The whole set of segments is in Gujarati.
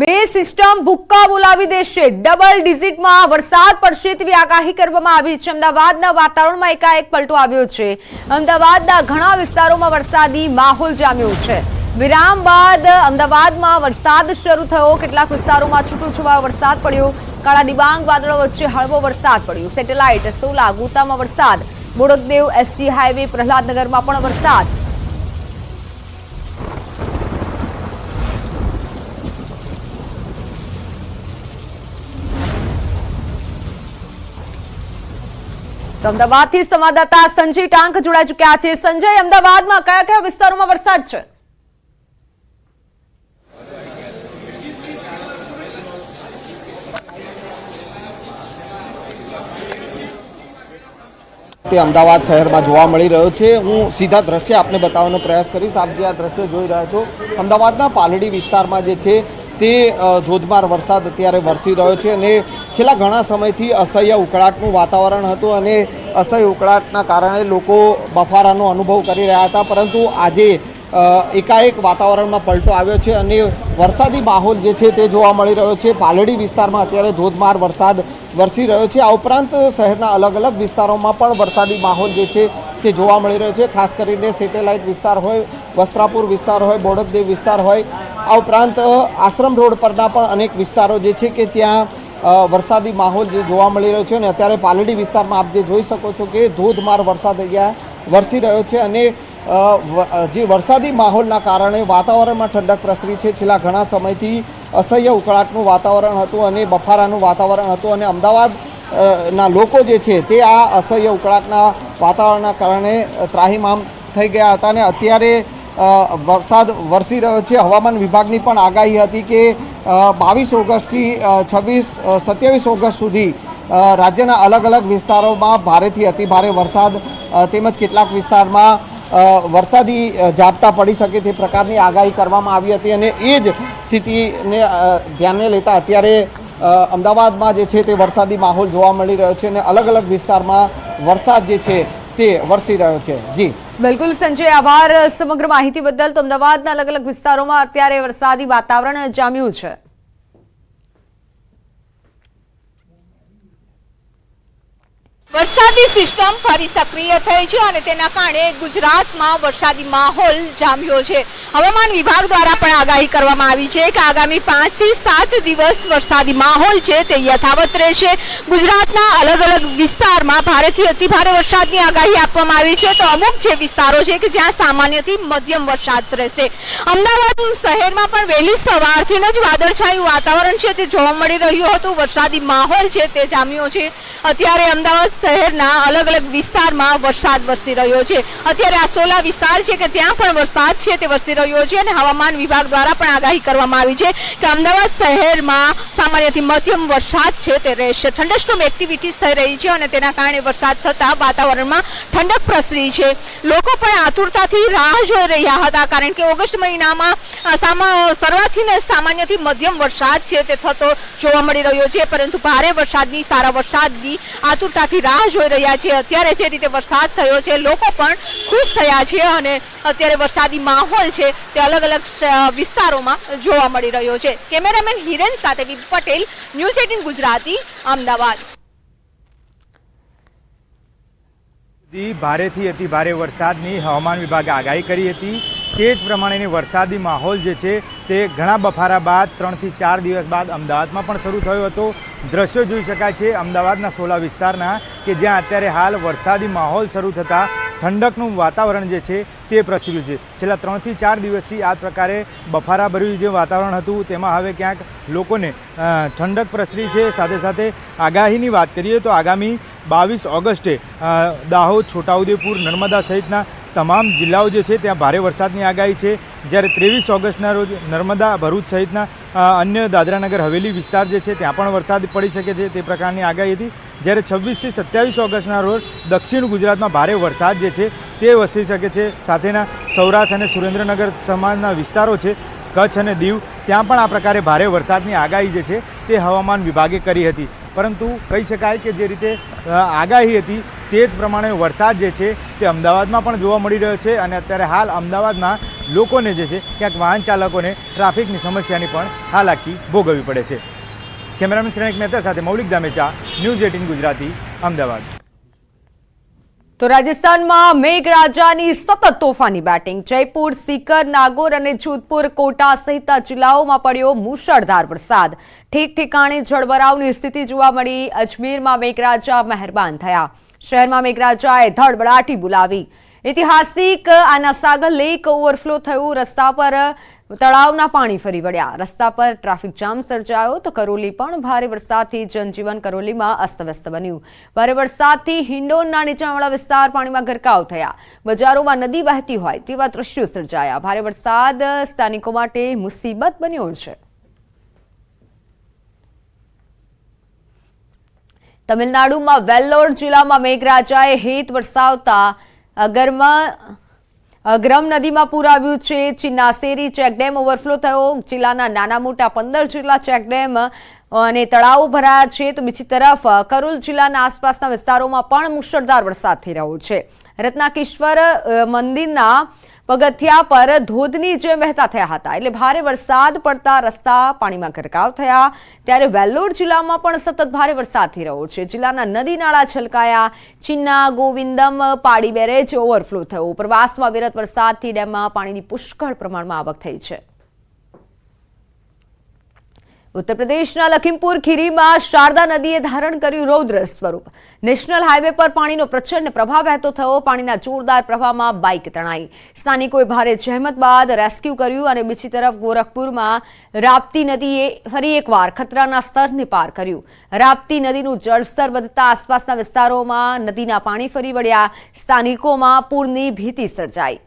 બે સિસ્ટમ ભુક્કા બોલાવી દેશે. ડબલ ડિજિટમાં વરસાદ પડશે તેવી આગાહી કરવામાં આવી છે. અમદાવાદના વાતાવરણમાં એકાએક પલટો આવ્યો છે. અમદાવાદના ઘણા વિસ્તારોમાં વરસાદી માહોલ જામ્યો છે. વિરામ બાદ અમદાવાદમાં વરસાદ શરૂ થયો. કેટલાક વિસ્તારોમાં છૂટોછવાયો વરસાદ પડ્યો. કાળા ડિબાંગ વાદળો વચ્ચે હળવો વરસાદ પડ્યો. સેટેલાઇટ, સોલા, ગોતામાં વરસાદ. બોડકદેવ, એસટી હાઈવે પ્રહલાદનગરમાં પણ વરસાદ. તો અમદાવાદથી સંવાદદાતા સંજય ટાંક જોડાઈ ચુક્યા છે. સંજય, અમદાવાદમાં કયા કયા વિસ્તારોમાં વરસાદ છે? તે અમદાવાદ શહેરમાં જોવા મળી રહ્યો છે. હું સીધા દ્રશ્ય આપને બતાવવાનો પ્રયાસ કરીશ. આપ જે આ દ્રશ્ય જોઈ રહ્યા છો, અમદાવાદના પાલડી વિસ્તારમાં જે છે, તે ધોધમાર વરસાદ અત્યારે વરસી રહ્યો છે અને છેલ્લા ઘણા સમયથી અસહ્ય ઉકળાટનું વાતાવરણ હતું અને અસહ્ય ઉકળાટના કારણે લોકો બફારાનો અનુભવ કરી રહ્યા હતા, પરંતુ આજે એકાએક વાતાવરણમાં પલટો આવ્યો છે અને વરસાદી માહોલ જે છે તે જોવા મળી રહ્યો છે. પાલડી વિસ્તારમાં અત્યારે ધોધમાર વરસાદ વરસી રહ્યો છે. આ ઉપરાંત શહેરના અલગ અલગ વિસ્તારોમાં પણ વરસાદી માહોલ જે છે તે જોવા મળી રહ્યો છે. ખાસ કરીને સેટેલાઇટ વિસ્તાર હોય, વસ્ત્રાપુર વિસ્તાર હોય, બોડકદેવ વિસ્તાર હોય. આ ઉપરાંત આશ્રમ રોડ પરના પણ અનેક વિસ્તારો જે છે કે ત્યાં વરસાદી માહોલ જે જોવા મળી રહ્યો છે અને અત્યારે પાલડી વિસ્તારમાં આપ જે જોઈ શકો છો કે ધોધમાર વરસાદ અહીંયા વરસી રહ્યો છે અને જે વરસાદી માહોલના કારણે વાતાવરણમાં ઠંડક પ્રસરી છે. છેલ્લા ઘણા સમયથી અસહ્ય ઉકળાટનું વાતાવરણ હતું અને બફારાનું વાતાવરણ હતું અને અમદાવાદ ના લોકો જે છે તે આ અસહ્ય ઉકળાટના વાતાવરણના કારણે ત્રાહિમામ થઈ ગયા હતા અને અત્યારે વરસાદ વરસી રહ્યો છે. હવામાન વિભાગની પણ આગાહી હતી કે બાવીસ ઓગસ્ટથી છવ્વીસ સત્યાવીસ ઓગસ્ટ સુધી રાજ્યના અલગ અલગ વિસ્તારોમાં ભારેથી અતિભારે વરસાદ તેમજ કેટલાક વિસ્તારમાં વરસાદી ઝાપટા પડી શકે તે પ્રકારની આગાહી કરવામાં આવી હતી અને એ જ સ્થિતિને ધ્યાને લેતા અત્યારે અમદાવાદમાં જે છે તે વરસાદી માહોલ જોવા મળી રહ્યો છે અને અલગ અલગ વિસ્તારમાં વરસાદ જે છે તે વરસી રહ્યો છે. જી. બિલકુલ સંજય, આભાર સમગ્ર માહિતી બદલ. તો અમદાવાદના અલગ અલગ વિસ્તારોમાં અત્યારે વરસાદી વાતાવરણ જામ્યું છે. વરસાદી સિસ્ટમ ફરી સક્રિય થઈ છે અને તેના કારણે ગુજરાતમાં વરસાદી માહોલ જામ્યો છે. હવામાન વિભાગ દ્વારા પણ આગાહી કરવામાં આવી છે કે આગામી પાંચથી સાત દિવસ વરસાદી માહોલ છે તે યથાવત રહેશે. ગુજરાતના અલગ અલગ વિસ્તારમાં ભારેથી અતિભારે વરસાદની આગાહી આપવામાં આવી છે. તો અમુક જે વિસ્તારો છે કે જ્યાં સામાન્યથી મધ્યમ વરસાદ રહેશે. અમદાવાદ શહેરમાં પણ વહેલી સવારથી જ વાદળછાયું વાતાવરણ છે. તે જોવા મળી રહ્યું હતું. વરસાદી માહોલ છે તે જામ્યો છે. અત્યારે અમદાવાદ શહેરના અલગ અલગ વિસ્તારમાં વરસાદ વરસી રહ્યો છે. અત્યારે આ સોલા વિસ્તાર છે કે ત્યાં પણ વરસાદ છે તે વરસી રહ્યો છે અને હવામાન વિભાગ દ્વારા પણ આગાહી કરવામાં આવી છે કે અમદાવાદ શહેરમાં સામાન્યથી મધ્યમ વરસાદ છે તે રહેશે. થંડરસ્ટોમ એક્ટિવિટીઝ થઈ રહી છે અને તેના કારણે વરસાદ થતા વાતાવરણમાં ઠંડક પ્રસરી છે. લોકો પણ આતુરતાથી રાહ જોઈ રહ્યા હતા કારણ કે ઓગસ્ટ મહિનામાં શરૂઆતથી ને સામાન્યથી મધ્યમ વરસાદ છે તે થતો જોવા મળી રહ્યો છે. પરંતુ ભારે વરસાદની, સારા વરસાદની આતુરતાથી રાહ જોઈ રહ્યા છે. અત્યારે જે રીતે વરસાદ થયો છે, લોકો પણ ખુશ થયા છે અને અત્યારે વરસાદી માહોલ છે તે અલગ અલગ વિસ્તારોમાં જોવા મળી રહ્યો છે. કેમેરામેન હિરેન સાથે પટેલ, ન્યૂઝ એટીન ગુજરાતી, અમદાવાદ. ભારેથી અતિ ભારે વરસાદની હવામાન વિભાગે આગાહી કરી હતી. તે જ પ્રમાણેની વરસાદી માહોલ જે છે તે ઘણા બફારા બાદ ત્રણથી ચાર દિવસ બાદ અમદાવાદમાં પણ શરૂ થયો હતો. દ્રશ્યો જોઈ શકાય છે અમદાવાદના સોલા વિસ્તારના કે જ્યાં અત્યારે હાલ વરસાદી માહોલ શરૂ થતાં ઠંડકનું વાતાવરણ જે છે તે પ્રસર્યું છે. છેલ્લા ત્રણથી ચાર દિવસથી આ પ્રકારે બફારાભર્યું જે વાતાવરણ હતું, તેમાં હવે ક્યાંક લોકોને ઠંડક પ્રસરી છે. સાથે સાથે આગાહીની વાત કરીએ તો આગામી બાવીસ ઓગસ્ટે દાહોદ, છોટાઉદેપુર, નર્મદા સહિતના તમામ જિલ્લાઓ જે છે ત્યાં ભારે વરસાદની આગાહી છે. જ્યારે ત્રેવીસ ઓગસ્ટના રોજ નર્મદા, ભરૂચ સહિતના અન્ય દાદરાનગર, હવેલી વિસ્તાર જે છે ત્યાં પણ વરસાદ પડી શકે છે તે પ્રકારની આગાહી હતી. જ્યારે છવ્વીસથી સત્યાવીસ ઓગસ્ટના રોજ દક્ષિણ ગુજરાતમાં ભારે વરસાદ જે છે તે વસી શકે છે. સાથેના સૌરાષ્ટ્ર અને સુરેન્દ્રનગર સમાજના વિસ્તારો છે, કચ્છ અને દીવ, ત્યાં પણ આ પ્રકારે ભારે વરસાદની આગાહી જે છે તે હવામાન વિભાગે કરી હતી. પરંતુ કહી શકાય કે જે રીતે આગાહી હતી તે જ પ્રમાણે વરસાદ જે છે તે અમદાવાદમાં પણ જોવા મળી રહ્યો છે અને અત્યારે હાલ અમદાવાદમાં લોકોને જે છે ક્યાંક વાહન ચાલકોને ટ્રાફિકની સમસ્યાની પણ હાલાકી ભોગવવી પડે છે. કેમેરામેન શ્રેણિક મહેતા સાથે મૌલિક દામેચા ન્યૂઝ એટીન ગુજરાતી, અમદાવાદ. તો રાજસ્થાનમાં મેઘરાજાની સતત તોફાની બેટિંગ. જયપુર, સીકર, નાગોર અને જોધપુર, કોટા સહિતના જિલ્લાઓમાં પડ્યો મુશળધાર વરસાદ. ઠેક ઠેકાણે જળવરાવની સ્થિતિ જોવા મળી. અજમેરમાં મેઘરાજા મહેરબાન થયા. શહેરમાં મેઘરાજાએ ધડબડાટી બોલાવી. ઐતિહાસિક આના સાગર લેક ઓવરફ્લો થયું. રસ્તા પર તળાવના પાણી ફરી વળ્યા. રસ્તા પર ટ્રાફિક જામ સર્જાયો તો કરોલી પણ ભારે વરસાદથી જનજીવન કરોલીમાં અસ્તવ્યસ્ત બન્યું. ભારે વરસાદથી હિંડોનના નીચાણવાળા વિસ્તાર પાણીમાં ગરકાવ થયા. બજારોમાં નદી વહેતી હોય તેવા દ્રશ્યો સર્જાયા. ભારે વરસાદ સ્થાનિકો માટે મુસીબત બન્યો છે. તમિલનાડુમાં વેલ્લોર જિલ્લામાં મેઘરાજાએ હેત વરસાવતા અગરમાં અગ્રમ નદીમાં પૂર આવ્યું છે ચિનાસેરી ચેકડેમ ઓવરફ્લો થયો. જિલ્લાના નાના મોટા પંદર જેટલા ચેકડેમ અને તળાવો ભરાયા છે. તો બીજી તરફ કરુલ જિલ્લાના આસપાસના વિસ્તારોમાં પણ મુશળધાર વરસાદ થઈ રહ્યો છે. રત્નાકેશ્વર મંદિરના પગથિયા પર ધોધની જેમ વહેતા થયા હતા. એટલે ભારે વરસાદ પડતા રસ્તા પાણીમાં ગરકાવ થયા. ત્યારે વેલ્લોર જિલ્લામાં પણ સતત ભારે વરસાદ થઈ રહ્યો છે. જિલ્લાના નદી નાળા છલકાયા. ચિન્ના, ગોવિંદમ, પાડી બેરેજ ઓવરફ્લો થયો. ઉપરવાસમાં વિરત વરસાદથી ડેમમાં પાણીની પુષ્કળ પ્રમાણમાં આવક થઈ છે. ઉત્તર પ્રદેશના લખીમપુર ખીરીમાં શારદા નદીએ ધારણ કર્યું રૌદ્ર સ્વરૂપ. નેશનલ હાઈવે પર પાણીનો પ્રચંડ પ્રવાહ વહેતો થયો. પાણીના જોરદાર પ્રવાહમાં બાઇક તણાઈ. સ્થાનિકોએ ભારે જહેમત બાદ રેસ્ક્યુ કર્યું અને બીજી તરફ ગોરખપુરમાં રાપ્તી નદીએ ફરી એકવાર ખતરાના સ્તરને પાર કર્યું. રાપ્તી નદીનું જળસ્તર વધતા આસપાસના વિસ્તારોમાં નદીના પાણી ફરી વળ્યા. સ્થાનિકોમાં પૂરની ભીતિ સર્જાઈ.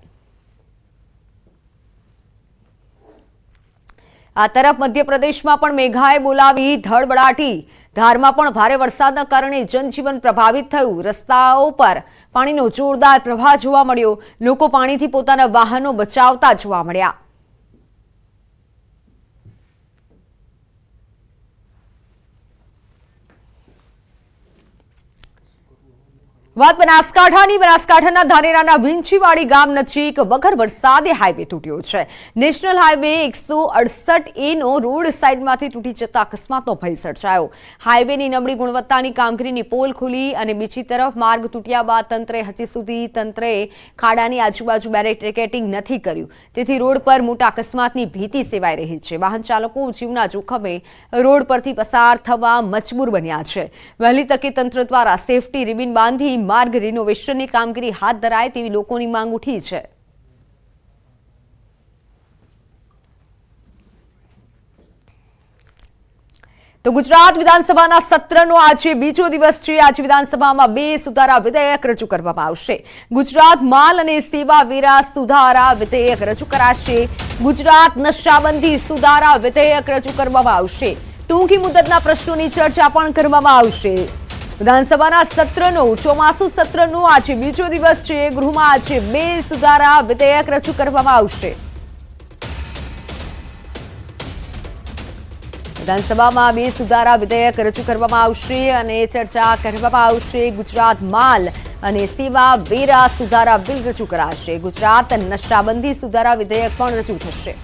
આ તરફ મધ્યપ્રદેશમાં પણ મેઘાએ બોલાવી ધડબડાટી. ધારમાં પણ ભારે વરસાદના કારણે જનજીવન પ્રભાવિત થયું. રસ્તાઓ પર પાણીનો જોરદાર પ્રવાહ જોવા મળ્યો. લોકો પાણીથી પોતાના વાહનો બચાવતા જોવા મળ્યા. વાત બનાસકાંઠાની. બનાસકાંઠાના ધાનેરાના વિંછીવાડી ગામ નજીક વગર વરસાદે હાઈવે તૂટ્યો છે. નેશનલ હાઈવે એકસો અડસઠ એ નો રોડ સાઇડમાંથી તૂટી જતા અકસ્માતનો ભય સર્જાયો. હાઈવેની નબળી ગુણવત્તાની કામગીરીની પોલ ખુલી અને બીજી તરફ માર્ગ તૂટ્યા બાદ તંત્રે હજી સુધી તંત્રે ખાડાની આજુબાજુ બેરિકેટિંગ નથી કર્યું. તેથી રોડ પર મોટા અકસ્માતની ભીતિ સેવાઈ રહી છે. વાહન ચાલકો જીવના જોખમે રોડ પરથી પસાર થવા મજબૂર બન્યા છે. વહેલી તકે તંત્ર દ્વારા સેફટી રિબિન બાંધી માર્ગ રિનોવેશનની કામગીરી હાથ ધરાય તેવી લોકોની માંગ ઉઠી છે. તો ગુજરાત વિધાનસભાના સત્રનો આજે બીજો દિવસ છે. આજે વિધાનસભામાં બે સુધારા વિધેયક રજૂ કરવામાં આવશે. ગુજરાત માલ અને સેવા વેરા સુધારા વિધેયક રજૂ કરાશે. ગુજરાત નશાબંધી સુધારા વિધેયક રજૂ કરવામાં આવશે. ટૂંકી મુદતના પ્રશ્નોની ચર્ચા પણ કરવામાં આવશે. વિધાનસભાના સત્રનો, ચોમાસુ સત્રનો, આજે બીજો દિવસ છે. ગૃહમાં આજે બે સુધારા વિધેયક રજૂ કરવામાં આવશે. વિધાનસભામાં બે સુધારા વિધેયક રજૂ કરવામાં આવશે અને ચર્ચા કરવામાં આવશે. ગુજરાત માલ અને સેવા વેરા સુધારા બિલ રજૂ કરાશે. ગુજરાત નશાબંધી સુધારા વિધેયક પણ રજૂ થશે.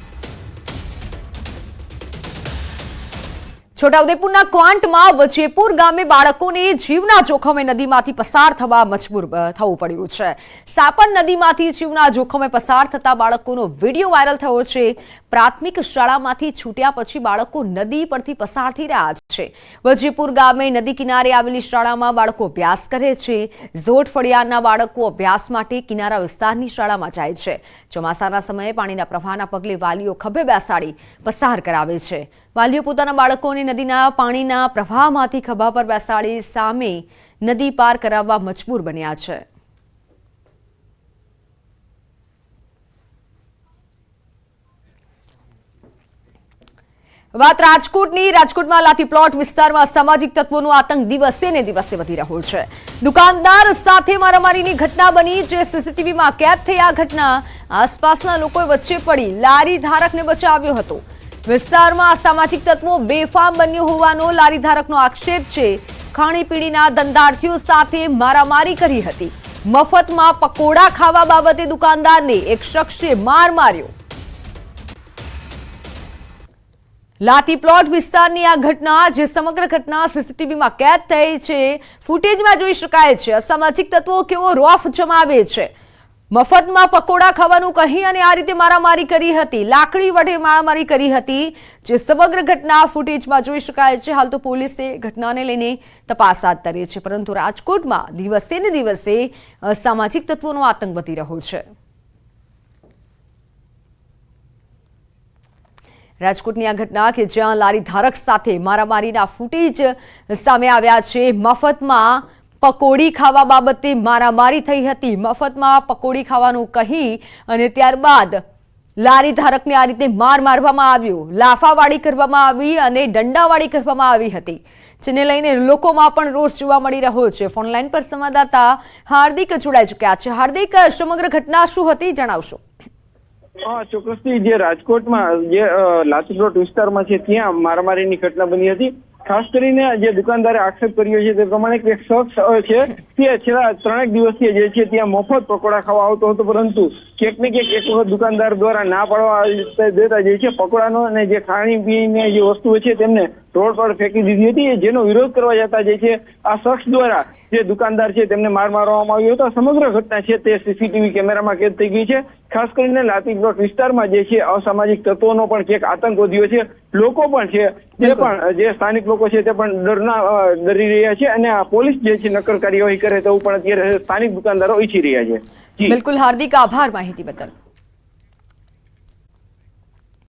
છોટાઉદેપુરના ક્વાંટમાં વજેપુર ગામે બાળકોને જીવના જોખમે નદીમાંથી પસાર થવા મજબૂર થવું પડ્યું છે. સાપણ નદીમાંથી જીવના જોખમે પસાર થતા બાળકોનો વીડિયો વાયરલ થયો છે. પ્રાથમિક શાળામાંથી છૂટ્યા પછી બાળકો નદી પરથી પસાર થઈ રહ્યા છે. વજેપુર ગામે નદી કિનારે આવેલી શાળામાં બાળકો અભ્યાસ કરે છે. ઝોટ ફળિયાના બાળકો અભ્યાસ માટે કિનારા વિસ્તારની શાળામાં જાય છે. ચોમાસાના સમયે પાણીના પ્રવાહના પગલે વાલીઓ ખભે બેસાડી પસાર કરાવે છે. વાલીઓ પોતાના બાળકોને નદીના પાણીના પ્રવાહમાંથી ખભા પર બેસાડી સામે નદી પાર કરાવવા મજબૂર બન્યા છે. વાત રાજકોટની, રાજકોટમાં લાથી પ્લોટ વિસ્તારમાં સામાજિક તત્વોનો આતંક દિવસે ને દિવસે વધી રહ્યો છે. દુકાનદાર સાથે મારામારીની ઘટના બની જે સીસીટીવીમાં કેદ થઈ આ ઘટના. આસપાસના લોકો વચ્ચે પડી લારી ધારકને બચાવ્યો હતો. વિસ્તારમાં સામાજિક તત્વો બેફામ બન્યો હોવાનો લારી ધારકનો આક્ષેપ છે. ખાણીપીણીના ધંધાર્થીઓ સાથે મારામારી કરી હતી. મફતમાં પકોડા ખાવા બાબતે દુકાનદારને એક શખ્સે માર માર્યો. લાતી પ્લોટ વિસ્તારની આ ઘટના, જે સમગ્ર ઘટના સીસીટીવીમાં કેદ થઈ છે, ફૂટેજમાં જોઈ શકાય છે. અસામાજિક તત્વો કેવો રોફ જમાવે છે. મફતમાં પકોડા ખાવાનું કહી અને આ રીતે મારામારી કરી હતી. લાકડી વડે મારામારી કરી હતી. જે સમગ્ર ઘટના ફૂટેજમાં જોઈ શકાય છે. હાલ તો પોલીસે ઘટનાને લઈને તપાસ હાથ ધરી છે. પરંતુ રાજકોટમાં દિવસે ને દિવસે સામાજિક તત્વોનો આતંક વધી રહ્યો છે. રાજકોટની આ ઘટના કે જ્યાં લારી ધારક સાથે મારામારીના ફૂટેજ સામે આવ્યા છે. મફતમાં પકોડી ખાવા બાબતે મારામારી થઈ હતી. મફતમાં પકોડી ખાવાનું કહી અને ત્યારબાદ લારી ધારકને આ રીતે માર મારવામાં આવ્યો. લાફાવાળી કરવામાં આવી અને દંડાવાળી કરવામાં આવી હતી, જેને લઈને લોકોમાં પણ રોષ જોવા મળી રહ્યો છે. ફોનલાઈન પર સંવાદદાતા હાર્દિક જોડાઈ ચૂક્યા છે. હાર્દિક, સમગ્ર ઘટના શું હતી? જણાવશો. હા જે રાજકોટમાં જે લાતીપ્લોટ વિસ્તારમાં છે, ત્યાં મારામારીની ઘટના બની હતી. ખાસ કરીને જે દુકાનદારે આક્ષેપ કર્યો છે તે પ્રમાણે કે શખ્સ છે તે છેલ્લા ત્રણેક દિવસથી જે છે ત્યાં મફત પકોડા ખાવા આવતો હતો, પરંતુ ક્યાંક ને ક્યાંક એક વખત દુકાનદાર દ્વારા ના પાડવા દેતા જે છે પકોડાનો અને જે ખાણી પીણી જે વસ્તુઓ છે તેમને રોડ પર ફેંકી દીધી હતી. જેનો વિરોધ કરવા જતા જે છે આ શખ્સ દ્વારા જે દુકાનદાર છે તેમને માર મારવામાં આવ્યો હતો. સમગ્ર ઘટના છે તે સીસીટીવી કેમેરામાં કેદ થઈ ગઈ છે. ખાસ કરીને લાતી પ્લોટ વિસ્તારમાં જે છે અસામાજિક તત્વોનો પણ ક્યાંક આતંક વધ્યો છે. લોકો પણ છે તે પણ જે સ્થાનિક લોકો છે તે પણ ડરના ડરી રહ્યા છે અને આ પોલીસ જે છે નક્કર કાર્યવાહી કરે તેવું પણ અત્યારે સ્થાનિક દુકાનદારો ઈચ્છી રહ્યા છે. બિલકુલ હાર્દિક આભાર માહિતી બદલ.